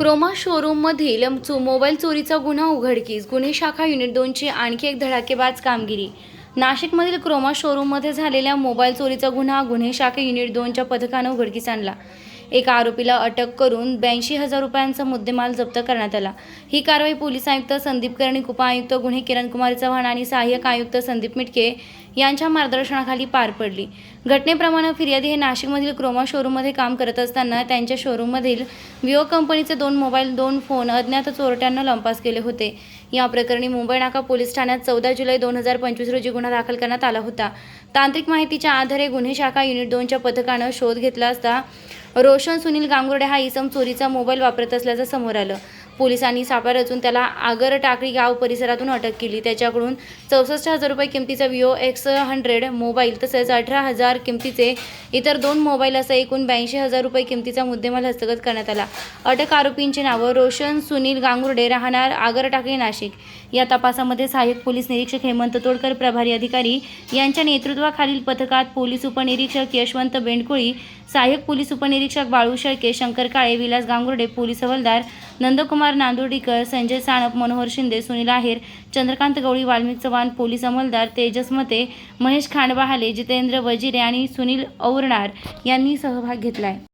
Croma शोरूममधील चो mobile चोरीचा गुन्हा उघडकीस. गुन्हे शाखा युनिट दोनची आणखी एक धडाकेबाज कामगिरी. नाशिकमधील क्रोमा शोरूममध्ये झालेल्या मोबाईल चोरीचा गुन्हा गुन्हे शाखा युनिट दोनच्या पथकानं उघडकीस आणला. एका आरोपीला अटक करून ब्याऐंशी हजार रुपयांचा मुद्देमाल जप्त करण्यात आला. ही कारवाई पोलीस आयुक्त संदीप कर्णिक उपआयुक्त गुन्हे किरण कुमार चव्हाण आणि सहाय्यक आयुक्त संदीप मिटके यांच्या मार्गदर्शनाखाली पार पडली. घटनेप्रमाणे फिर्यादी हे नाशिकमधील क्रोमा शोरूममध्ये काम करत असताना त्यांच्या शोरूममधील विओ कंपनीचे दोन मोबाईल दोन फोन अज्ञात चोरट्यांना लंपास केले होते. या प्रकरणी मुंबई नाका पोलीस ठाण्यात चौदा जुलै दोन हजार पंचवीस रोजी गुन्हा दाखल करण्यात आला होता. तांत्रिक माहितीच्या आधारे गुन्हे शाखा युनिट दोनच्या पथकानं शोध घेतला असता रोशन सुनील गांगुर्डे हा इसम चोरीचा मोबाईल वापरत असल्याचं समोर आलं. पोलिसांनी सापळा रचून त्याला आगर टाकळी गाव परिसरातून अटक केली. त्याच्याकडून चौसष्ट हजार रुपये किमतीचा विओ एक्स हंड्रेड मोबाईल तसेच अठरा हजार किमतीचे इतर दोन मोबाईल असा एकूण ब्याऐंशी हजार रुपये किमतीचा मुद्देमाल हस्तगत करण्यात आला. अटक आरोपींचे नावं रोशन सुनील गांगुर्डे राहणार आगर टाकळी नाशिक. या तपासामध्ये सहाय्यक पोलीस निरीक्षक हेमंत तोडकर प्रभारी अधिकारी यांच्या नेतृत्वाखालील पथकात पोलीस उपनिरीक्षक यशवंत बेंडकोळी सहाय्यक पोलीस उपनिरीक्षक बाळू शेळके शंकर काळे विलास गांगुर्डे पोलीस हवालदार नंदकुमार नांदुर्डीकर संजय साणप मनोहर शिंदे सुनील आहेर चंद्रकांत गवळी वाल्मिक चव्हाण पोलीस अंमलदार तेजस मते महेश खांडबहाले जितेंद्र वजिरे आणि सुनील औरणार यांनी सहभाग घेतला आहे